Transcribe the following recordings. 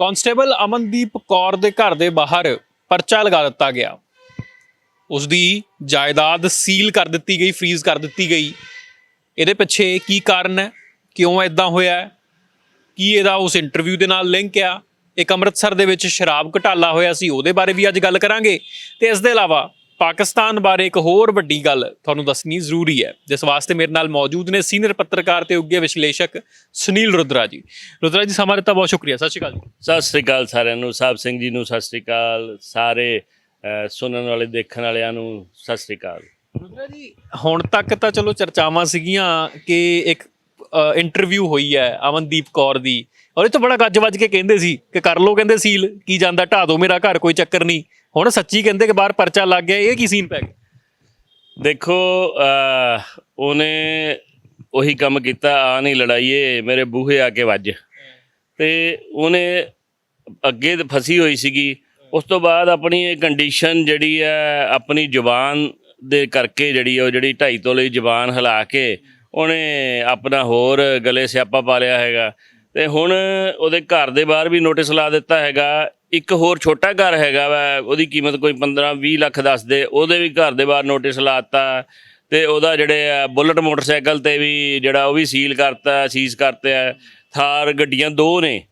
Constable Amandeep Kaur ਦੇ ਘਰ ਦੇ ਬਾਹਰ ਪਰਚਾ ਲਗਾ ਦਿੱਤਾ ਗਿਆ। ਉਸ ਦੀ ਜਾਇਦਾਦ ਸੀਲ ਕਰ ਦਿੱਤੀ ਗਈ, ਫ੍ਰੀਜ਼ ਕਰ ਦਿੱਤੀ ਗਈ। ਇਹਦੇ ਪਿੱਛੇ ਕੀ ਕਾਰਨ ਹੈ? ਕਿਉਂ ਐਦਾਂ ਹੋਇਆ ਕੀ ਇਹਦਾ ਉਸ ਇੰਟਰਵਿਊ ਦੇ ਨਾਲ ਲਿੰਕ ਆ? ਇੱਕ ਅੰਮ੍ਰਿਤਸਰ ਦੇ ਵਿੱਚ ਸ਼ਰਾਬ ਘਟਾਲਾ ਹੋਇਆ ਸੀ, ਉਹਦੇ ਬਾਰੇ ਵੀ ਅੱਜ ਗੱਲ ਕਰਾਂਗੇ। ਤੇ ਇਸ ਦੇ ਇਲਾਵਾ ਪਾਕਿਸਤਾਨ ਬਾਰੇ ਇੱਕ ਹੋਰ ਵੱਡੀ ਗੱਲ ਤੁਹਾਨੂੰ ਦੱਸਣੀ ਜ਼ਰੂਰੀ ਹੈ ਜਿਸ ਵਾਸਤੇ ਮੇਰੇ ਨਾਲ ਮੌਜੂਦ ਨੇ ਸੀਨੀਅਰ ਪੱਤਰਕਾਰ ਤੇ ਉੱਗੇ ਵਿਸ਼ਲੇਸ਼ਕ ਸੁਨੀਲ ਰੁਦਰਾ ਜੀ। ਰੁਦਰਾ ਜੀ ਸਮਾਂ ਦਿੱਤਾ ਬਹੁਤ ਸ਼ੁਕਰੀਆ ਸਤਿ ਸ਼੍ਰੀ ਅਕਾਲ ਜੀ। ਸਤਿ ਸ੍ਰੀ ਅਕਾਲ ਸਾਰਿਆਂ ਨੂੰ ਸਾਹਿਬ ਸਿੰਘ ਜੀ ਨੂੰ ਸਤਿ ਸ੍ਰੀ ਅਕਾਲ ਸਾਰੇ ਸੁਣਨ ਵਾਲੇ ਦੇਖਣ ਵਾਲਿਆਂ ਨੂੰ ਸਤਿ ਸ੍ਰੀ ਅਕਾਲ। ਰੁਦਰਾ ਜੀ ਹੁਣ ਤੱਕ ਤਾਂ ਚਲੋ ਚਰਚਾਵਾਂ ਸੀਗੀਆਂ ਕਿ ਇੱਕ ਇੰਟਰਵਿਊ ਹੋਈ ਹੈ ਅਮਨਦੀਪ ਕੌਰ ਦੀ ਔਰ ਇਹ ਤਾਂ ਬੜਾ ਗੱਜ ਵੱਜ ਕੇ ਕਹਿੰਦੇ ਸੀ ਕਿ ਕਰ ਲੋ ਕਹਿੰਦੇ ਸੀਲ ਕੀ ਜਾਂਦਾ ਢਾ ਦੋ ਮੇਰਾ ਘਰ ਕੋਈ ਚੱਕਰ ਨਹੀਂ। ਹੁਣ ਸੱਚੀ ਕਹਿੰਦੇ ਕਿ ਬਾਹਰ ਪਰਚਾ ਲੱਗ ਗਿਆ ਇਹ ਕੀ ਸੀਨ ਪੈ ਗਿਆ? ਦੇਖੋ ਅਹ, ਉਹਨੇ ਉਹੀ ਕੰਮ ਕੀਤਾ ਆ ਨਹੀਂ ਲੜਾਈਏ ਮੇਰੇ ਬੂਹੇ ਆ ਕੇ ਵੱਜ। ਤੇ ਉਹਨੇ ਅੱਗੇ ਤਾਂ ਫਸੀ ਹੋਈ ਸੀਗੀ। ਉਸ ਤੋਂ ਬਾਅਦ ਆਪਣੀ ਇਹ ਕੰਡੀਸ਼ਨ ਜਿਹੜੀ ਹੈ ਆਪਣੀ ਜ਼ੁਬਾਨ ਦੇ ਕਰਕੇ ਜਿਹੜੀ ਉਹ ਜਿਹੜੀ ਢਾਈ ਤੋਲੇ ਦੀ ਜ਼ੁਬਾਨ ਹਿਲਾ ਕੇ ਉਹਨੇ ਆਪਣਾ ਹੋਰ ਗਲੇ ਸਿਆਪਾ ਪਾ ਲਿਆ ਹੈਗਾ। ਤੇ ਹੁਣ ਉਹਦੇ ਘਰ ਦੇ ਬਾਹਰ ਵੀ ਨੋਟਿਸ ਲਾ ਦਿੱਤਾ ਹੈਗਾ ਇੱਕ ਹੋਰ ਛੋਟਾ ਘਰ ਹੈਗਾ ਵਾ, ਉਹਦੀ ਕੀਮਤ ਕੋਈ 15 20 ਲੱਖ ਦੱਸਦੇ ਉਹਦੇ ਵੀ ਘਰ ਦੇ ਬਾਹਰ ਨੋਟਿਸ ਲਾਤਾ ਤੇ ਉਹਦਾ ਜਿਹੜੇ ਆ ਬੁਲਟ ਮੋਟਰਸਾਈਕਲ ਤੇ ਵੀ ਜਿਹੜਾ ਉਹ ਵੀ ਸੀਲ ਕਰਤਾ ਸੀਜ਼ ਕਰਤੇ ਆ। ਥਾਰ ਗੱਡੀਆਂ ਦੋ ਨੇ,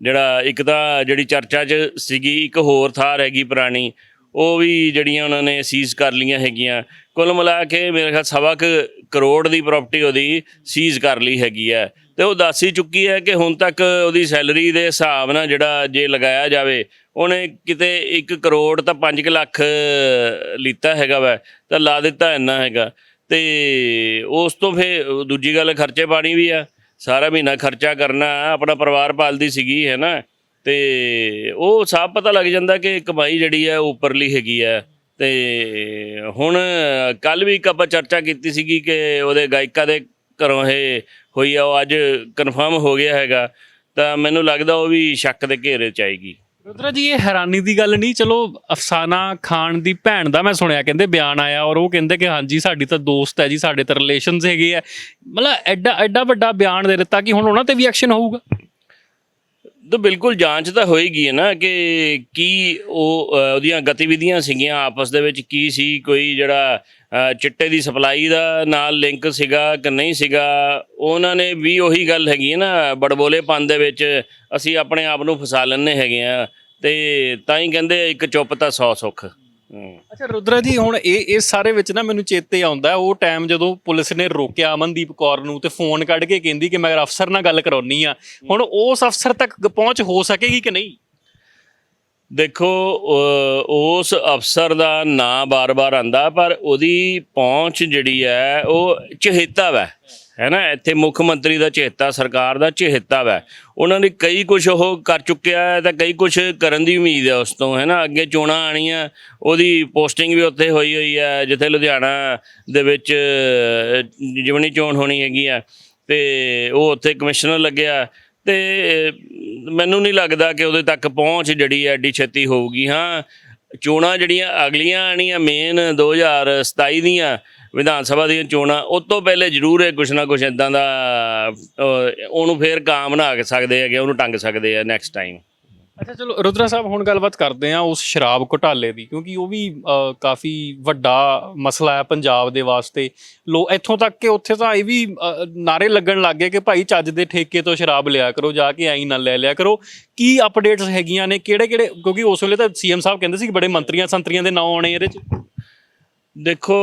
ਜਿਹੜਾ ਇੱਕ ਤਾਂ ਜਿਹੜੀ ਚਰਚਾ 'ਚ ਸੀਗੀ, ਇੱਕ ਹੋਰ ਥਾਰ ਹੈਗੀ ਪੁਰਾਣੀ, ਉਹ ਵੀ ਜਿਹੜੀਆਂ ਉਹਨਾਂ ਨੇ ਸੀਜ਼ ਕਰ ਲਈਆਂ ਹੈਗੀਆਂ। ਕੁੱਲ ਮਿਲਾ ਕੇ ਮੇਰੇ ਖਿਆਲ ਸਵਾ ਕੁ ਕਰੋੜ ਦੀ ਪ੍ਰਾਪਰਟੀ ਉਹਦੀ ਸੀਜ਼ ਕਰ ਲਈ ਹੈਗੀ ਹੈ ਤੇ ਉਹ ਦੱਸ ਹੀ ਚੁੱਕੀ ਹੈ ਕਿ ਹੁਣ ਤੱਕ ਉਹਦੀ ਸੈਲਰੀ ਦੇ ਹਿਸਾਬ ਨਾਲ ਜਿਹੜਾ ਜੇ ਲਗਾਇਆ ਜਾਵੇ, ਉਹਨੇ ਕਿਤੇ 1 ਕਰੋੜ ਤਾਂ 5 ਲੱਖ ਲਿੱਤਾ ਹੈਗਾ ਵਾ, ਤਾਂ ਲਾ ਦਿੱਤਾ ਇੰਨਾ ਹੈਗਾ। ਤੇ ਉਸ ਤੋਂ ਫੇ ਦੂਜੀ ਗੱਲ, ਖਰਚੇ ਪਾਣੀ ਵੀ ਆ, ਸਾਰਾ ਮਹੀਨਾ ਖਰਚਾ ਕਰਨਾ, ਆਪਣਾ ਪਰਿਵਾਰ ਪਾਲਦੀ ਸੀਗੀ, ਹੈ ਨਾ? ਤੇ ਉਹ ਸਾਫ਼ ਪਤਾ ਲੱਗ ਜਾਂਦਾ ਕਿ ਕਮਾਈ ਜਿਹੜੀ ਹੈ ਉਹ ਉੱਪਰਲੀ ਹੈਗੀ ਹੈ ਤੇ ਹੁਣ ਕੱਲ ਵੀ ਇੱਕ ਆਪਾਂ ਚਰਚਾ ਕੀਤੀ ਸੀਗੀ ਕਿ ਉਹਦੇ ਗਾਇਕਾ ਦੇ ਘਰੋਂ ਇਹ ਹੋਈ ਆ, ਉਹ ਅੱਜ ਕਨਫਰਮ ਹੋ ਗਿਆ ਹੈਗਾ, ਤਾਂ ਮੈਨੂੰ ਲੱਗਦਾ ਉਹ ਵੀ ਸ਼ੱਕ ਦੇ ਘੇਰੇ ਚ ਆਏਗੀ। ਰੁਦਰਾ ਜੀ, ਇਹ ਹੈਰਾਨੀ ਦੀ ਗੱਲ ਨਹੀਂ, ਚਲੋ ਅਫਸਾਨਾ ਖਾਨ ਦੀ ਭੈਣ ਦਾ ਮੈਂ ਸੁਣਿਆ, ਕਹਿੰਦੇ ਬਿਆਨ ਆਇਆ ਔਰ ਉਹ ਕਹਿੰਦੇ ਕਿ ਹਾਂਜੀ, ਸਾਡੀ ਤਾਂ ਦੋਸਤ ਹੈ ਜੀ, ਸਾਡੇ ਤਾਂ ਰਿਲੇਸ਼ਨਸ ਹੈਗੇ ਆ। ਮਤਲਬ ਐਡਾ ਐਡਾ ਵੱਡਾ ਬਿਆਨ ਦੇ ਦਿੱਤਾ ਕਿ ਹੁਣ ਉਹਨਾਂ ਤੇ ਵੀ ਐਕਸ਼ਨ ਹੋਊਗਾ? ਤਾਂ ਬਿਲਕੁਲ ਜਾਂਚ ਤਾਂ ਹੋਏਗੀ ਨਾ ਕਿ ਕੀ ਉਹ ਅ, ਉਹਦੀਆਂ ਗਤੀਵਿਧੀਆਂ ਸੀਗੀਆਂ ਆਪਸ ਦੇ ਵਿੱਚ ਕੀ ਸੀ ਕੋਈ ਜਿਹੜਾ ਅ, ਚਿੱਟੇ ਦੀ ਸਪਲਾਈ ਦਾ ਨਾਲ ਲਿੰਕ ਸੀਗਾ ਕਿ ਨਹੀਂ ਸੀਗਾ। ਉਹਨਾਂ ਨੇ ਵੀ ਉਹੀ ਗੱਲ ਹੈਗੀ ਹੈ ਨਾ ਬੜਬੋਲੇਪਨ ਦੇ ਵਿੱਚ ਅਸੀਂ ਆਪਣੇ ਆਪ ਨੂੰ ਫਸਾ ਲੈਂਦੇ ਹੈਗੇ ਆ ਤੇ ਤਾਂ ਹੀ ਕਹਿੰਦੇ ਇੱਕ ਚੁੱਪ ਤਾਂ ਸੌ ਸੁੱਖ। ਅੱਛਾ, ਰੁਦਰਾ ਜੀ, ਹੁਣ ਇਹ ਇਸ ਸਾਰੇ ਵਿੱਚ ਨਾ ਮੈਨੂੰ ਚੇਤੇ ਆਉਂਦਾ ਉਹ ਟਾਈਮ ਜਦੋਂ ਪੁਲਿਸ ਨੇ ਰੋਕਿਆ ਅਮਨਦੀਪ ਕੌਰ ਨੂੰ ਤੇ ਫੋਨ ਕੱਢ ਕੇ ਕਹਿੰਦੀ ਕਿ ਮੈਂ ਅਫਸਰ ਨਾਲ ਗੱਲ ਕਰਾਉਣੀ ਆ। ਹੁਣ ਉਸ ਅਫਸਰ ਤੱਕ ਪਹੁੰਚ ਹੋ ਸਕੇਗੀ ਕਿ ਨਹੀਂ? ਦੇਖੋ ਉਸ ਅਫਸਰ ਦਾ ਨਾਂ ਬਾਰ-ਬਾਰ ਆਂਦਾ, ਪਰ ਉਹਦੀ ਪਹੁੰਚ ਜਿਹੜੀ ਹੈ, ਉਹ ਚਹੇਤਾ ਵਾ। ਹੈ ਨਾ ਇੱਥੇ ਮੁੱਖ ਮੰਤਰੀ ਦਾ ਚਹੇਤਾ ਸਰਕਾਰ ਦਾ ਚਹੇਤਾ ਵੈ। ਉਹਨਾਂ ਨੇ ਕਈ ਕੁਝ ਉਹ ਕਰ ਚੁੱਕਿਆ ਹੈ ਤਾਂ ਕਈ ਕੁਝ ਕਰਨ ਦੀ ਉਮੀਦ ਹੈ ਉਸ ਤੋਂ ਹੈ ਨਾ। ਅੱਗੇ ਚੋਣਾਂ ਆਣੀਆਂ ਉਹਦੀ ਪੋਸਟਿੰਗ ਵੀ ਉੱਥੇ ਹੋਈ ਹੋਈ ਹੈ ਜਿੱਥੇ ਲੁਧਿਆਣਾ ਦੇ ਵਿੱਚ ਅ, ਚੋਣ ਹੋਣੀ ਹੈਗੀ ਆ ਤੇ ਉਹ ਉੱਥੇ ਕਮਿਸ਼ਨਰ ਲੱਗਿਆ। ਤੇ ਮੈਨੂੰ ਨਹੀਂ ਲੱਗਦਾ ਕਿ ਉਹਦੇ ਤੱਕ ਪਹੁੰਚ ਜਿਹੜੀ ਹੈ ਐਡੀ ਛੇਤੀ ਹੋਊਗੀ। ਹਾਂ ਚੋਣਾਂ ਜਿਹੜੀਆਂ ਅਗਲੀਆਂ ਆਣੀਆਂ ਮੇਨ 2027 ਦੀਆਂ ਵਿਧਾਨ ਸਭਾ ਦੀਆਂ ਚੋਣਾਂ, ਉਸ ਤੋਂ ਪਹਿਲੇ ਜ਼ਰੂਰ ਇਹ ਕੁਛ ਨਾ ਕੁਛ ਇਦਾਂ ਦਾ ਉਹਨੂੰ ਫੇਰ ਕਾਮ ਬਣਾ ਕੇ ਸਕਦੇ ਹੈਗੇ, ਉਹਨੂੰ ਟੰਗ ਸਕਦੇ ਆ ਨੈਕਸਟ ਟਾਈਮ ਅੱਛਾ ਚਲੋ ਰੁਦਰਾ ਸਾਹਿਬ ਹੁਣ ਗੱਲਬਾਤ ਕਰਦੇ ਆ ਉਸ ਸ਼ਰਾਬ ਘੁਟਾਲੇ ਦੀ ਕਿਉਂਕਿ ਉਹ ਵੀ ਅ, ਕਾਫੀ ਵੱਡਾ ਮਸਲਾ ਹੈ ਪੰਜਾਬ ਦੇ ਵਾਸਤੇ। ਲੋ ਇੱਥੋਂ ਤੱਕ ਕਿ ਉੱਥੇ ਤਾਂ ਇਹ ਵੀ ਅ, ਨਾਰੇ ਲੱਗਣ ਲੱਗ ਗਏ ਕਿ ਭਾਈ ਚੱਜ ਦੇ ਠੇਕੇ ਤੋਂ ਸ਼ਰਾਬ ਲਿਆ ਕਰੋ ਜਾ ਕੇ ਐਂ ਨਾ ਲੈ ਲਿਆ ਕਰੋ। ਕੀ ਅਪਡੇਟਸ ਹੈਗੀਆਂ ਨੇ? ਕਿਹੜੇ ਕਿਹੜੇ ਕਿਉਂਕਿ ਉਸ ਵੇਲੇ ਤਾਂ ਸੀਐਮ ਸਾਹਿਬ ਕਹਿੰਦੇ ਸੀ ਕਿ ਬੜੇ ਮੰਤਰੀਆਂ ਸੰਤਰੀਆਂ ਦੇ ਨਾਂ ਆਉਣੇ ਇਹਦੇ 'ਚ। ਦੇਖੋ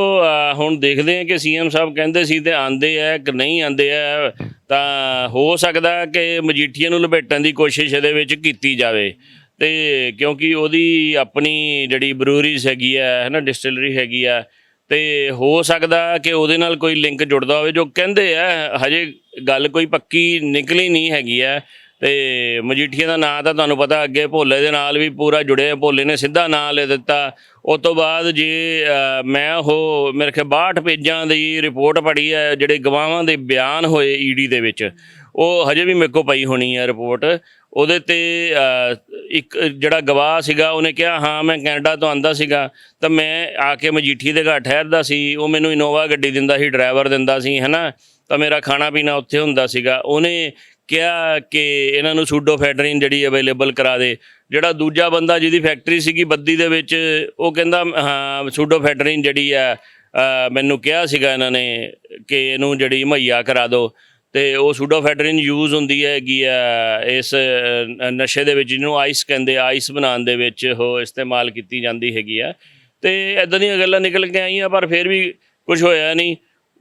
ਹੁਣ ਦੇਖਦੇ ਆ ਕਿ ਸੀਐਮ ਸਾਹਿਬ ਕਹਿੰਦੇ ਸੀ ਤੇ ਆਂਦੇ ਆ ਕਿ ਨਹੀਂ ਆਂਦੇ ਆ, ਤਾਂ ਹੋ ਸਕਦਾ ਕਿ ਮਜੀਠੀਆ ਨੂੰ ਲਪੇਟਣ ਦੀ ਕੋਸ਼ਿਸ਼ ਇਹਦੇ ਵਿੱਚ ਕੀਤੀ ਜਾਵੇ। ਤੇ ਕਿਉਂਕਿ ਉਹਦੀ ਆਪਣੀ ਜਿਹੜੀ ਬਰੂਰੀਜ਼ ਹੈਗੀ ਆ, ਹੈ ਨਾ, ਡਿਸਟਿਲਰੀ ਹੈਗੀ ਆ, ਤੇ ਹੋ ਸਕਦਾ ਕਿ ਉਹਦੇ ਨਾਲ ਕੋਈ ਲਿੰਕ ਜੁੜਦਾ ਹੋਵੇ, ਜੋ ਕਹਿੰਦੇ ਆ, ਹਜੇ ਗੱਲ ਕੋਈ ਪੱਕੀ ਨਿਕਲੀ ਨਹੀਂ ਹੈਗੀ ਆ। ਤੇ ਮਜੀਠੀਆ ਦਾ ਨਾਂ ਤਾਂ ਤੁਹਾਨੂੰ ਪਤਾ ਅੱਗੇ ਭੋਲੇ ਦੇ ਨਾਲ ਵੀ ਪੂਰਾ ਜੁੜਿਆ, ਭੋਲੇ ਨੇ ਸਿੱਧਾ ਨਾਂ ਲੈ ਦਿੱਤਾ। ਉਸ ਤੋਂ ਬਾਅਦ ਜੇ ਮੈਂ ਉਹ ਮੇਰੇ ਖਿਆਲ 62 ਪੇਜਾਂ ਦੀ ਰਿਪੋਰਟ ਪੜ੍ਹੀ ਹੈ, ਜਿਹੜੇ ਗਵਾਹਾਂ ਦੇ ਬਿਆਨ ਹੋਏ ਈਡੀ ਦੇ ਵਿੱਚ, ਉਹ ਹਜੇ ਵੀ ਮੇਰੇ ਕੋਲ ਪਈ ਹੋਣੀ ਹੈ ਰਿਪੋਰਟ। ਉਹਦੇ ਤੇ ਇੱਕ ਜਿਹੜਾ ਗਵਾਹ ਸੀਗਾ, ਉਹਨੇ ਕਿਹਾ, ਹਾਂ, ਮੈਂ ਕੈਨੇਡਾ ਤੋਂ ਆਂਦਾ ਸੀਗਾ, ਤਾਂ ਮੈਂ ਆ ਕੇ ਮਜੀਠੀ ਦੇ ਘਰ ਠਹਿਰਦਾ ਸੀ, ਉਹ ਮੈਨੂੰ ਇਨੋਵਾ ਗੱਡੀ ਦਿੰਦਾ ਸੀ, ਡਰਾਈਵਰ ਦਿੰਦਾ ਸੀ, ਹੈਨਾ? ਤਾਂ ਮੇਰਾ ਖਾਣਾ ਪੀਣਾ ਉੱਥੇ ਹੁੰਦਾ ਸੀਗਾ। ਉਹਨੇ ਕਿਹਾ ਕਿ ਇਹਨਾਂ ਨੂੰ ਸੂਡੋ ਸੂਡੋਫੈਡਰਿਨ ਜਿਹੜੀ ਅਵੇਲੇਬਲ ਕਰਾ ਦੇ। ਜਿਹੜਾ ਦੂਜਾ ਬੰਦਾ ਜਿਹਦੀ ਫੈਕਟਰੀ ਸੀਗੀ ਬੱਦੀ ਦੇ ਵਿੱਚ, ਉਹ ਕਹਿੰਦਾ, ਹਾਂ ਸੂਡੋ ਸੂਡੋਫੈਡਰਿਨ ਜਿਹੜੀ ਆ ਮੈਨੂੰ ਕਿਹਾ ਸੀਗਾ ਇਹਨਾਂ ਨੇ ਕਿ ਇਹਨੂੰ ਜਿਹੜੀ ਮੁਹੱਈਆ ਕਰਾ ਦਿਓ। ਤੇ ਉਹ ਸੂਡੋਫੈਡਰਿਨ ਯੂਜ਼ ਹੁੰਦੀ ਹੈਗੀ ਆ ਇਸ ਨਸ਼ੇ ਦੇ ਵਿੱਚ, ਜਿਹਨੂੰ ਆਈਸ ਕਹਿੰਦੇ ਆਈਸ ਬਣਾਉਣ ਦੇ ਵਿੱਚ ਉਹ ਇਸਤੇਮਾਲ ਕੀਤੀ ਜਾਂਦੀ ਹੈਗੀ ਆ। ਤੇ ਇਦਾਂ ਦੀਆਂ ਗੱਲਾਂ ਨਿਕਲ ਕੇ ਆਈਆਂ, ਪਰ ਫਿਰ ਵੀ ਕੁਝ ਹੋਇਆ ਨਹੀਂ।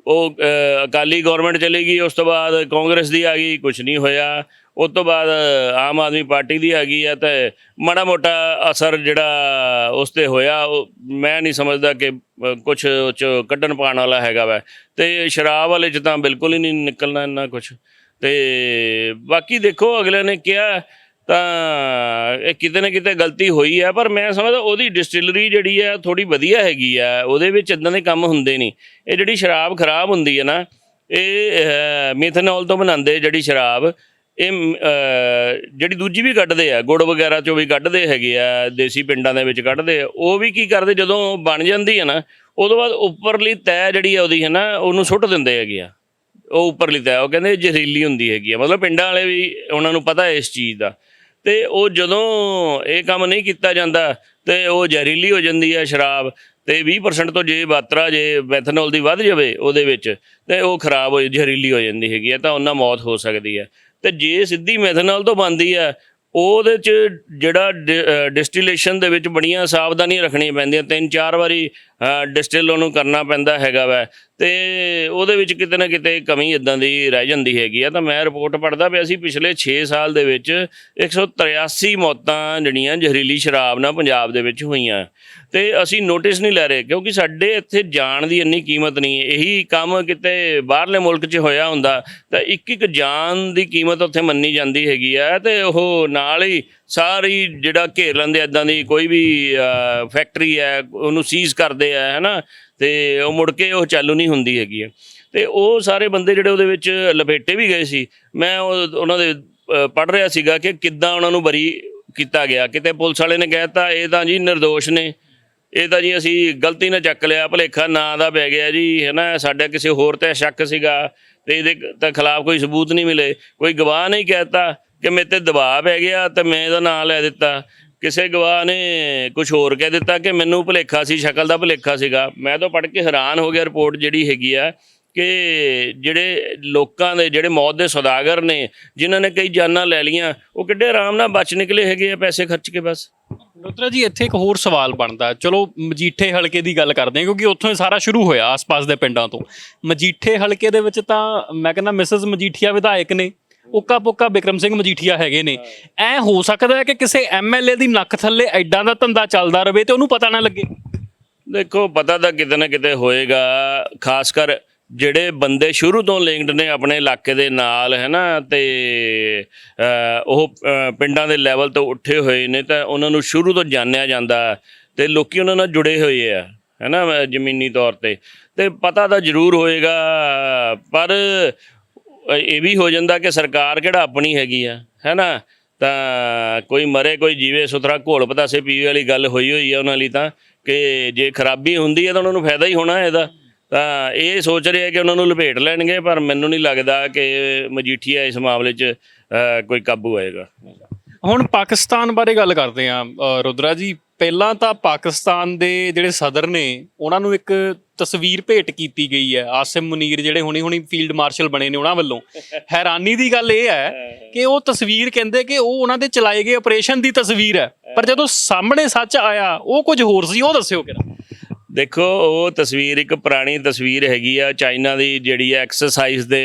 ਉਹ ਅਕਾਲੀ ਗਵਰਨਮੈਂਟ ਚਲੀ ਗਈ, ਉਸ ਤੋਂ ਬਾਅਦ ਕਾਂਗਰਸ ਦੀ ਆ ਗਈ ਕੁਝ ਨਹੀਂ ਹੋਇਆ। ਉਸ ਤੋਂ ਬਾਅਦ ਆਮ ਆਦਮੀ ਪਾਰਟੀ ਦੀ ਹੈਗੀ ਗਈ ਆ ਤੇ ਮਾੜਾ ਮੋਟਾ ਅਸਰ ਜਿਹੜਾ ਉਸ ਤੇ ਹੋਇਆ, ਉਹ ਮੈਂ ਨਹੀਂ ਸਮਝਦਾ ਕਿ ਕੁਝ ਚ ਕੱਢਣ ਪਾਣ ਵਾਲਾ ਹੈਗਾ ਵਾ। ਤੇ ਸ਼ਰਾਬ ਵਾਲੇ ਚ ਤਾਂ ਬਿਲਕੁਲ ਹੀ ਨਹੀਂ ਨਿਕਲਣਾ ਇੰਨਾ ਕੁਝ ਤੇ ਬਾਕੀ ਦੇਖੋ, ਅਗਲੇ ਨੇ ਕਿਹਾ ਤਾਂ ਇਹ ਕਿਤੇ ਨਾ ਕਿਤੇ ਗਲਤੀ ਹੋਈ ਹੈ ਪਰ ਮੈਂ ਸਮਝਦਾ ਉਹਦੀ ਡਿਸਟਿਲਰੀ ਜਿਹੜੀ ਹੈ ਥੋੜੀ ਵਧੀਆ ਹੈਗੀ ਆ। ਉਹਦੇ ਵਿੱਚ ਇਦਾਂ ਦੇ ਕੰਮ ਹੁੰਦੇ ਨਹੀਂ। ਇਹ ਜਿਹੜੀ ਸ਼ਰਾਬ ਖਰਾਬ ਹੁੰਦੀ ਹੈ ਨਾ, ਇਹ ਮਿਥਨੋਲ ਤੋਂ ਬਣਾਉਂਦੇ ਜਿਹੜੀ ਸ਼ਰਾਬ ਇਹ ਜਿਹੜੀ ਦੂਜੀ ਵੀ ਕੱਢਦੇ ਆ, ਗੁੜ ਵਗੈਰਾ ਚੋਂ ਵੀ ਕੱਢਦੇ ਹੈਗੇ ਆ, ਦੇਸੀ ਪਿੰਡਾਂ ਦੇ ਵਿੱਚ ਕੱਢਦੇ ਆ, ਉਹ ਵੀ ਕੀ ਕਰਦੇ, ਜਦੋਂ ਬਣ ਜਾਂਦੀ ਹੈ ਨਾ, ਉਦੋਂ ਬਾਅਦ ਉੱਪਰਲੀ ਤੈ ਜਿਹੜੀ ਆ ਉਹਦੀ ਹੈ ਨਾ, ਉਹਨੂੰ ਸੁੱਟ ਦਿੰਦੇ ਹੈਗੇ ਆ। ਉਹ ਉੱਪਰਲੀ ਤੈ, ਉਹ ਕਹਿੰਦੇ ਜ਼ਹਿਰੀਲੀ ਹੁੰਦੀ ਹੈਗੀ ਆ। ਮਤਲਬ ਪਿੰਡਾਂ ਵਾਲੇ ਵੀ ਉਹਨਾਂ ਨੂੰ ਪਤਾ ਇਸ ਚੀਜ਼ ਦਾ। ਤੇ ਉਹ ਜਦੋਂ ਇਹ ਕੰਮ ਨਹੀਂ ਕੀਤਾ ਜਾਂਦਾ, ਤੇ ਉਹ ਜ਼ਹਿਰੀਲੀ ਹੋ ਜਾਂਦੀ ਹੈ ਸ਼ਰਾਬ, ਤੇ 20% ਤੋਂ ਜੇ ਮਾਤਰਾ ਜੇ ਮੈਥਨੋਲ ਦੀ ਵੱਧ ਜਾਵੇ ਉਹਦੇ ਵਿੱਚ, ਤੇ ਉਹ ਖਰਾਬ ਹੋ, ਜ਼ਹਿਰੀਲੀ ਹੋ ਜਾਂਦੀ ਹੈਗੀ ਹੈ ਤਾਂ ਉਹਨਾਂ ਮੌਤ ਹੋ ਸਕਦੀ ਹੈ ਤੇ ਜੇ ਸਿੱਧੀ ਮੈਥਨੋਲ ਤੋਂ ਬਣਦੀ ਹੈ ਉਹਦੇ ਚ ਜਿਹੜਾ ਡਿਸਟਿਲੇਸ਼ਨ ਦੇ ਵਿੱਚ ਬੜੀਆਂ ਸਾਵਧਾਨੀਆਂ ਰੱਖਣੀਆਂ ਪੈਂਦੀਆਂ, ਤਿੰਨ ਚਾਰ ਵਾਰੀ ਡਿਸਟਿਲ ਉਹਨੂੰ ਕਰਨਾ ਪੈਂਦਾ ਹੈਗਾ ਵੈ। ਤੇ ਉਹਦੇ ਵਿੱਚ ਕਿਤੇ ਨਾ ਕਿਤੇ ਕਮੀ ਇਦਾਂ ਦੀ ਰਹਿ ਜਾਂਦੀ ਹੈਗੀ ਆ। ਤਾਂ ਮੈਂ ਰਿਪੋਰਟ ਪੜਦਾ ਪਿਆ ਸੀ, ਪਿਛਲੇ 6 ਸਾਲ ਦੇ ਵਿੱਚ 183 ਮੌਤਾਂ ਜਿਹੜੀਆਂ ਜ਼ਹਿਰੀਲੀ ਸ਼ਰਾਬ ਨਾਲ ਪੰਜਾਬ ਦੇ ਵਿੱਚ ਹੋਈਆਂ। ਤੇ ਅਸੀਂ ਨੋਟਿਸ ਨਹੀਂ ਲੈ ਰਹੇ, ਕਿਉਂਕਿ ਸਾਡੇ ਇੱਥੇ ਜਾਨ ਦੀ ਇੰਨੀ ਕੀਮਤ ਨਹੀਂ। ਹੈ। ਇਹੀ ਕੰਮ ਕਿਤੇ ਬਾਹਰਲੇ ਮੁਲਕ 'ਚ ਹੋਇਆ ਹੁੰਦਾ, ਤਾਂ ਇੱਕ ਇੱਕ ਜਾਨ ਦੀ ਕੀਮਤ ਉੱਥੇ ਮੰਨੀ ਜਾਂਦੀ ਹੈਗੀ ਆ। ਤੇ ਉਹ ਨਾਲ ਹੀ ਸਾਰੀ ਜਿਹੜਾ ਘੇਰ ਲੈਂਦੇ ਇਦਾਂ ਦੀ ਕੋਈ ਵੀ ਫੈਕਟਰੀ ਹੈ, ਉਹਨੂੰ ਸੀਜ਼ ਕਰਦੇ ਆ ਹੈਨਾ ਤੇ ਉਹ ਮੁੜ ਕੇ ਉਹ ਚਾਲੂ ਨਹੀਂ ਹੁੰਦੀ ਹੈਗੀ ਹੈ ਤੇ ਉਹ ਸਾਰੇ ਬੰਦੇ ਜਿਹੜੇ ਉਹਦੇ ਵਿੱਚ ਲਪੇਟੇ ਵੀ ਗਏ ਸੀ। ਮੈਂ ਉਹ- ਉਹਨਾਂ ਦੇ ਪੜ ਰਿਹਾ ਸੀਗਾ ਕਿ ਕਿੱਦਾਂ ਉਹਨਾਂ ਨੂੰ ਬਰੀ ਕੀਤਾ ਗਿਆ। ਕਿਤੇ ਪੁਲਿਸ ਵਾਲੇ ਨੇ ਕਹਿਤਾ ਇਹ ਤਾਂ ਜੀ નિર્ਦੋਸ਼ ਨੇ। ਇਹ ਤਾਂ ਜੀ ਅਸੀਂ ਗਲਤੀ ਨਾਲ ਚੱਕ ਲਿਆ, ਭਲੇਖਾ ਨਾਂ ਦਾ ਪੈ ਗਿਆ ਜੀ ਹੈਨਾ ਸਾਡਾ ਕਿਸੇ ਹੋਰ ਤੇ ਸ਼ੱਕ ਸੀਗਾ ਤੇ ਇਹਦੇ ਤਾਂ ਖਿਲਾਫ ਕੋਈ ਸਬੂਤ ਨਹੀਂ ਮਿਲੇ। ਕੋਈ ਗਵਾਹ ਨਹੀਂ ਕਹਿਤਾ ਕਿ ਮੇਰੇ ਤੇ ਦਬਾਅ ਪੈ ਗਿਆ ਤੇ ਮੈਂ ਇਹਦਾ ਨਾਂ ਲੈ ਦਿੱਤਾ। ਕਿਸੇ ਗਵਾਹ ਨੇ ਕੁਝ ਹੋਰ ਕਹਿ ਦਿੱਤਾ ਕਿ ਮੈਨੂੰ ਭੁਲੇਖਾ ਸੀ, ਸ਼ਕਲ ਦਾ ਭੁਲੇਖਾ ਸੀਗਾ। ਮੈਂ ਤਾਂ ਪੜ੍ਹ ਕੇ ਹੈਰਾਨ ਹੋ ਗਿਆ ਰਿਪੋਰਟ ਜਿਹੜੀ ਹੈਗੀ ਆ ਕਿ ਜਿਹੜੇ ਲੋਕਾਂ ਦੇ, ਜਿਹੜੇ ਮੌਤ ਦੇ ਸੌਦਾਗਰ ਨੇ, ਜਿਨ੍ਹਾਂ ਨੇ ਕਈ ਜਾਨਾਂ ਲੈ ਲੀਆਂ ਉਹ ਕਿੱਡੇ ਆਰਾਮ ਨਾਲ ਬਚ ਨਿਕਲੇ ਹੈਗੇ ਆ ਪੈਸੇ ਖਰਚ ਕੇ ਬਸ। ਨੁਤਰਾ ਜੀ, ਇੱਥੇ ਇੱਕ ਹੋਰ ਸਵਾਲ ਬਣਦਾ। ਚਲੋ, ਮਜੀਠੇ ਹਲਕੇ ਦੀ ਗੱਲ ਕਰਦੇ ਹਾਂ, ਕਿਉਂਕਿ ਉੱਥੋਂ ਹੀ ਸਾਰਾ ਸ਼ੁਰੂ ਹੋਇਆ ਆਸ-ਪਾਸ ਦੇ ਪਿੰਡਾਂ ਤੋਂ। ਮਜੀਠੇ ਹਲਕੇ ਦੇ ਵਿੱਚ ਤਾਂ ਮੈਂ ਕਹਿੰਦਾ ਮਿਸਸ ਮਜੀਠੀਆ ਵਿਧਾਇਕ ਨੇ। ਉੱਕਾ ਪੁੱਕਾ ਬਿਕਰਮ ਸਿੰਘ ਮਜੀਠੀਆ ਹੈਗੇ ਨੇ। ਐ ਹੋ ਸਕਦਾ ਹੈ ਕਿ ਕਿਸੇ ਐਮਐਲਏ ਦੀ ਨੱਕ ਥੱਲੇ ਐਡਾ ਦਾ ਧੰਦਾ ਚੱਲਦਾ ਰਵੇ ਤੇ ਉਹਨੂੰ ਪਤਾ ਨਾ ਲੱਗੇ। ਦੇਖੋ, ਪਤਾ ਤਾਂ ਕਿਤੇ ਨਾ ਕਿਤੇ ਹੋਏਗਾ, ਖਾਸ ਕਰ ਜਿਹੜੇ ਬੰਦੇ ਸ਼ੁਰੂ ਤੋਂ ਲਿੰਕਡ ਨੇ ਆਪਣੇ ਇਲਾਕੇ ਦੇ ਨਾਲ ਹੈ ਨਾ ਤੇ ਉਹ ਪਿੰਡਾਂ ਦੇ ਲੈਵਲ ਤੋਂ ਉੱਠੇ ਹੋਏ ਨੇ ਤਾਂ ਉਹਨਾਂ ਨੂੰ ਸ਼ੁਰੂ ਤੋਂ ਜਾਣਿਆ ਜਾਂਦਾ ਤੇ ਲੋਕੀ ਉਹਨਾਂ ਨਾਲ ਜੁੜੇ ਹੋਏ ਆ ਹੈ ਨਾ ਜ਼ਮੀਨੀ ਤੌਰ ਤੇ। ਤੇ ਪਤਾ ਤਾਂ ਜ਼ਰੂਰ ਹੋਏਗਾ, ਪਰ ਇਹ ਵੀ ਹੋ ਜਾਂਦਾ ਕਿ ਸਰਕਾਰ ਕਿਹੜਾ ਆਪਣੀ ਹੈਗੀ ਆ ਹੈ ਨਾ ਤਾਂ ਕੋਈ ਮਰੇ, ਕੋਈ ਜੀਵੇ, ਸੁਥਰਾ ਘੋਲ ਪਤਾਸੇ ਪੀਵੇ ਵਾਲੀ ਗੱਲ ਹੋਈ ਹੋਈ ਆ ਉਹਨਾਂ ਲਈ ਤਾਂ, ਕਿ ਜੇ ਖਰਾਬੀ ਹੁੰਦੀ ਹੈ ਤਾਂ ਉਹਨਾਂ ਨੂੰ ਫਾਇਦਾ ਹੀ ਹੋਣਾ ਇਹਦਾ। ਤਾਂ ਇਹ ਸੋਚ ਰਿਹਾ ਕਿ ਉਹਨਾਂ ਨੂੰ ਲਪੇਟ ਲੈਣਗੇ, ਪਰ ਮੈਨੂੰ ਨਹੀਂ ਲੱਗਦਾ ਕਿ ਮਜੀਠੀਆ ਇਸ ਮਾਮਲੇ 'ਚ ਕੋਈ ਕਾਬੂ ਆਏਗਾ ਹੁਣ ਪਾਕਿਸਤਾਨ ਬਾਰੇ ਗੱਲ ਕਰਦੇ ਆ ਰੁਦਰਾ ਜੀ ਪਹਿਲਾਂ ਤਾਂ ਪਾਕਿਸਤਾਨ ਦੇ ਜਿਹੜੇ ਸਦਰ ਨੇ, ਉਹਨਾਂ ਨੂੰ ਇੱਕ ਤਸਵੀਰ ਭੇਟ ਕੀਤੀ ਗਈ ਹੈ। ਆਸਿਮ ਮੁਨੀਰ ਜਿਹੜੇ ਹੁਣੀ ਹੁਣੀ ਫੀਲਡ ਮਾਰਸ਼ਲ ਬਣੇ ਨੇ ਉਹਨਾਂ ਵੱਲੋਂ। ਹੈਰਾਨੀ ਦੀ ਗੱਲ ਇਹ ਹੈ ਕਿ ਉਹ ਤਸਵੀਰ ਕਹਿੰਦੇ ਕਿ ਉਹ ਉਹਨਾਂ ਦੇ ਚਲਾਏ ਗਏ ਆਪਰੇਸ਼ਨ ਦੀ ਤਸਵੀਰ ਹੈ। ਪਰ ਜਦੋਂ ਸਾਹਮਣੇ ਸੱਚ ਆਇਆ, ਉਹ ਕੁਝ ਹੋਰ ਸੀ, ਉਹ ਦੱਸਿਓ ਕਿਰਾ ਦੇਖੋ, ਉਹ ਤਸਵੀਰ ਇੱਕ ਪੁਰਾਣੀ ਤਸਵੀਰ ਹੈਗੀ ਆ। ਚਾਈਨਾ ਦੀ ਜਿਹੜੀ ਐਕਸਰਸਾਈਜ਼ ਦੇ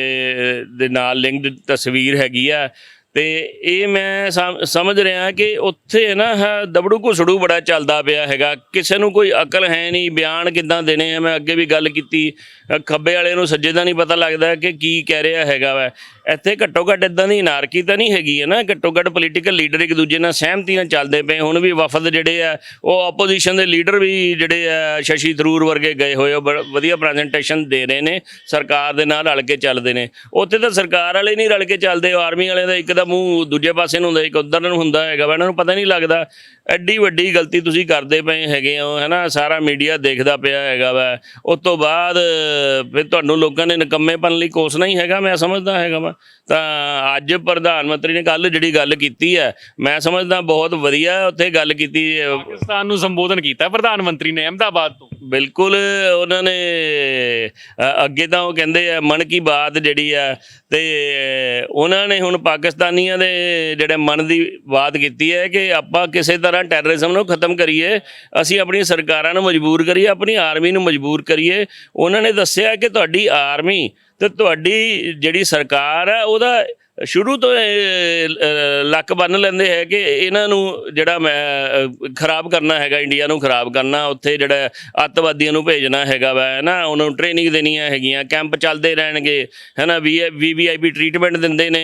ਦੇ ਨਾਲ ਲਿੰਕਡ ਤਸਵੀਰ ਹੈਗੀ ਆ। ਤੇ ਇਹ ਮੈਂ ਸਮ- ਸਮਝ ਰਿਹਾ ਕਿ ਉੱਥੇ ਨਾ ਆਹ ਦਬੜੂ ਘੁਸੜੂ ਬੜਾ ਚੱਲਦਾ ਪਿਆ ਹੈਗਾ। ਕਿਸੇ ਨੂੰ ਕੋਈ ਅਕਲ ਹੈ ਨਹੀਂ ਬਿਆਨ ਕਿੱਦਾਂ ਦੇਣੇ ਆ? ਮੈਂ ਅੱਗੇ ਵੀ ਗੱਲ ਕੀਤੀ। ਖੱਬੇ ਵਾਲੇ ਨੂੰ ਸੱਜੇ ਦਾ ਨਹੀਂ ਪਤਾ ਲੱਗਦਾ ਕਿ ਕੀ ਕਹਿ ਰਿਹਾ ਹੈਗਾ ਵਾ। ਇੱਥੇ ਘੱਟੋ ਘੱਟ ਇਦਾਂ ਦੀ ਅਨਾਰਕੀ ਤਾਂ ਨਹੀਂ ਹੈਗੀ ਹੈ ਨਾ, ਘੱਟੋ ਘੱਟ ਪੋਲੀਟੀਕਲ ਲੀਡਰ ਇੱਕ ਦੂਜੇ ਨਾਲ ਸਹਿਮਤੀ ਨਾਲ ਚੱਲਦੇ ਪਏ, ਹੁਣ ਵੀ ਵਫਦ ਜਿਹੜੇ ਆ, ਉਹ ਆਪੋਜੀਸ਼ਨ ਦੇ ਲੀਡਰ ਵੀ ਜਿਹੜੇ ਆ, ਸ਼ਸ਼ੀ ਥਰੂਰ ਵਰਗੇ ਗਏ ਹੋਏ ਉਹ ਬੜਾ ਵਧੀਆ ਪ੍ਰੈਜੈਂਟੇਸ਼ਨ ਦੇ ਰਹੇ ਨੇ, ਸਰਕਾਰ ਦੇ ਨਾਲ ਰਲ ਕੇ ਚੱਲਦੇ ਨੇ। ਉੱਥੇ ਤਾਂ ਸਰਕਾਰ ਵਾਲੇ ਨਹੀਂ ਰਲ ਕੇ ਚੱਲਦੇ ਆਰਮੀ ਵਾਲਿਆਂ ਦਾ ਇੱਕ ਦਾ ਮੂੰਹ ਦੂਜੇ ਪਾਸੇ ਨੂੰ ਹੁੰਦਾ, ਇੱਕ ਉਧਰ ਨੂੰ ਹੁੰਦਾ ਹੈਗਾ ਵਾ, ਇਹਨਾਂ ਨੂੰ ਪਤਾ ਨਹੀਂ ਲੱਗਦਾ। ਐਡੀ ਵੱਡੀ ਗਲਤੀ ਤੁਸੀਂ ਕਰਦੇ ਪਏ ਹੈਗੇ ਹੋ, ਹੈਨਾ, ਸਾਰਾ ਮੀਡੀਆ ਦੇਖਦਾ ਪਿਆ ਹੈਗਾ ਵਾ। ਉਸ ਤੋਂ ਬਾਅਦ ਫਿਰ ਤੁਹਾਨੂੰ ਲੋਕਾਂ ਨੇ ਨਿਕੰਮੇਪਨ ਲਈ ਕੋਸਣਾ ਹੀ ਹੈਗਾ, ਮੈਂ ਸਮਝਦਾ ਹੈਗਾ ਵਾ। ਤਾਂ ਅੱਜ ਪ੍ਰਧਾਨ ਮੰਤਰੀ ਨੇ ਕੱਲ ਜਿਹੜੀ ਗੱਲ ਕੀਤੀ ਹੈ, ਮੈਂ ਸਮਝਦਾ ਬਹੁਤ ਵਧੀਆ ਉੱਥੇ ਗੱਲ ਕੀਤੀ ਹੈ। ਪਾਕਿਸਤਾਨ ਨੂੰ ਸੰਬੋਧਨ ਕੀਤਾ ਪ੍ਰਧਾਨ ਮੰਤਰੀ ਨੇ, ਅਹਿਮਦਾਬਾਦ ਤੋਂ ਬਿਲਕੁਲ ਉਹਨਾਂ ਨੇ ਅ, ਅੱਗੇ ਤਾਂ ਉਹ ਕਹਿੰਦੇ ਆ ਮਨ ਕੀ ਬਾਤ ਜਿਹੜੀ ਆ ਤੇ ਉਹਨਾਂ ਨੇ ਹੁਣ ਪਾਕਿਸਤਾਨੀਆਂ ਦੇ ਜਿਹੜੇ ਮਨ ਦੀ ਬਾਤ ਕੀਤੀ ਹੈ ਕਿ ਆਪਾਂ ਕਿਸੇ ਤਰ੍ਹਾਂ ਟੈਰਰਿਜ਼ਮ ਨੂੰ ਖਤਮ ਕਰੀਏ ਅਸੀਂ ਆਪਣੀਆਂ ਸਰਕਾਰਾਂ ਨੂੰ ਮਜਬੂਰ ਕਰੀਏ ਆਪਣੀ ਆਰਮੀ ਨੂੰ ਮਜਬੂਰ ਕਰੀਏ। ਉਹਨਾਂ ਨੇ ਦੱਸਿਆ ਕਿ ਤੁਹਾਡੀ ਆਰਮੀ ਤੇ ਤੁਹਾਡੀ ਜਿਹੜੀ ਸਰਕਾਰ ਹੈ ਉਹਦਾ ਸ਼ੁਰੂ ਤੋਂ ਇਹ, ਲੱਕ ਬੰਨ ਲੈਂਦੇ ਹੈ ਕਿ ਇਹਨਾਂ ਨੂੰ ਜਿਹੜਾ ਮੈਂ ਖਰਾਬ ਕਰਨਾ ਹੈਗਾ ਇੰਡੀਆ ਨੂੰ ਖਰਾਬ ਕਰਨਾ ਉੱਥੇ ਜਿਹੜਾ ਅੱਤਵਾਦੀਆਂ ਨੂੰ ਭੇਜਣਾ ਹੈਗਾ ਵਾ ਹੈ ਨਾ ਉਹਨਾਂ ਨੂੰ ਟ੍ਰੇਨਿੰਗ ਦੇਣੀਆਂ ਹੈਗੀਆਂ ਕੈਂਪ ਚੱਲਦੇ ਰਹਿਣਗੇ ਹੈ ਨਾ ਵੀਵੀਆਈਪੀ ਟ੍ਰੀਟਮੈਂਟ ਦਿੰਦੇ ਨੇ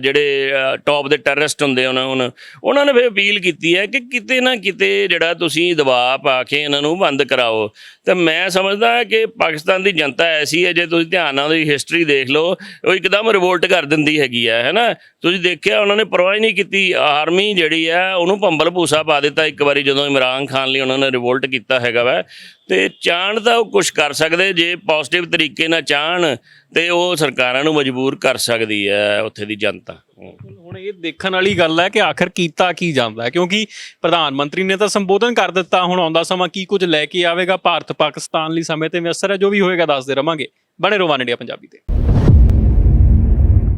ਜਿਹੜੇ ਟੌਪ ਦੇ ਟੈਰਰਿਸਟ ਹੁੰਦੇ ਉਹਨਾਂ ਹੁਣ ਉਹਨਾਂ ਨੇ ਫਿਰ ਅਪੀਲ ਕੀਤੀ ਹੈ ਕਿ ਕਿਤੇ ਨਾ ਕਿਤੇ ਜਿਹੜਾ ਤੁਸੀਂ ਦਬਾਅ ਪਾ ਕੇ ਇਹਨਾਂ ਨੂੰ ਬੰਦ ਕਰਾਓ। ਤੇ ਮੈਂ ਸਮਝਦਾ ਕਿ ਪਾਕਿਸਤਾਨ ਦੀ ਜਨਤਾ ਐਸੀ ਹੈ ਜੇ ਤੁਸੀਂ ਧਿਆਨ ਨਾਲ ਉਹਦੀ ਹਿਸਟਰੀ ਦੇਖ ਲਓ ਉਹ ਇੱਕਦਮ ਰਿਵੋਲਟ ਕਰ ਦਿੰਦੀ ਹੈਗੀ ਹੈ ਹੈਨਾ? ਤੁਸੀਂ ਦੇਖਿਆ, ਉਹਨਾਂ ਨੇ ਪਰਵਾਹ ਹੀ ਨਹੀਂ ਕੀਤੀ। ਆਰਮੀ ਜਿਹੜੀ ਹੈ ਉਹਨੂੰ ਭੰਬਲ ਭੂਸਾ ਪਾ ਦਿੱਤਾ ਇੱਕ ਵਾਰੀ, ਜਦੋਂ ਇਮਰਾਨ ਖਾਨ ਲਈ ਉਹਨਾਂ ਨੇ ਰਿਵੋਲਟ ਕੀਤਾ ਹੈਗਾ ਵਾ। ਤੇ ਚਾਹਣ ਤਾਂ ਉਹ ਕੁਝ ਕਰ ਸਕਦੇ, ਜੇ ਪੋਜ਼ਿਟਿਵ ਤਰੀਕੇ ਨਾਲ ਚਾਹਣ, ਤੇ ਉਹ ਸਰਕਾਰਾਂ ਨੂੰ ਮਜਬੂਰ ਕਰ ਸਕਦੀ ਹੈ ਉੱਥੇ ਦੀ ਜਨਤਾ। ਹੁਣ ਇਹ ਦੇਖਣ ਵਾਲੀ ਗੱਲ ਹੈ ਕਿ ਆਖਰ ਕੀਤਾ ਕੀ ਜਾਂਦਾ ਹੈ, ਕਿਉਂਕਿ ਪ੍ਰਧਾਨ ਮੰਤਰੀ ਨੇ ਤਾਂ ਸੰਬੋਧਨ ਕਰ ਦਿੱਤਾ, ਹੁਣ ਆਉਂਦਾ ਸਮਾਂ ਕੀ ਕੁਝ ਲੈ ਕੇ ਆਵੇਗਾ ਭਾਰਤ ਪਾਕਿਸਤਾਨ ਲਈ ਸਮੇਂ ਤੇ ਅਸਰ ਹੈ, ਜੋ ਵੀ ਹੋਏਗਾ ਦੱਸਦੇ ਰਵਾਂਗੇ। ਬਣੇ ਰਹੋ ਵਨ ਇੰਡੀਆ ਪੰਜਾਬੀ ਤੇ।